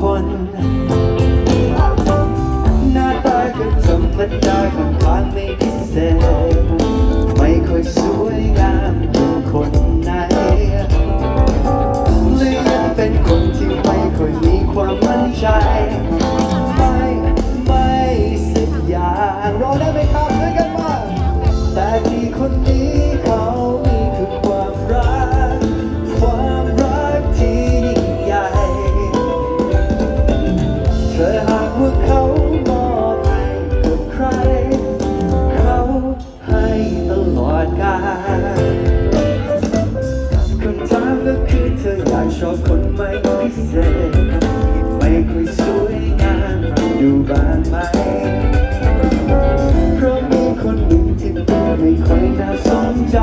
คน หน้าตาก็ธรรมดาก็ผ่านไม่พิเศษ ไม่ค่อยสวยงามคนไหนเลยยังเป็นคนที่ไม่ค่อยมีความมั่นใจ ไม่ ไม่สักอย่างรอได้ไหมครั ธอหากว่าเขามอบให้กับใคร เขาให้ตลอดกาลคำถามก็คือเธออยากชอบคนไหมพิเศษ ไม่ค่อยสวยงามดูบางไหม เพราะมีคนหนึ่งที่ดูไม่ค่อยน่าสนใจ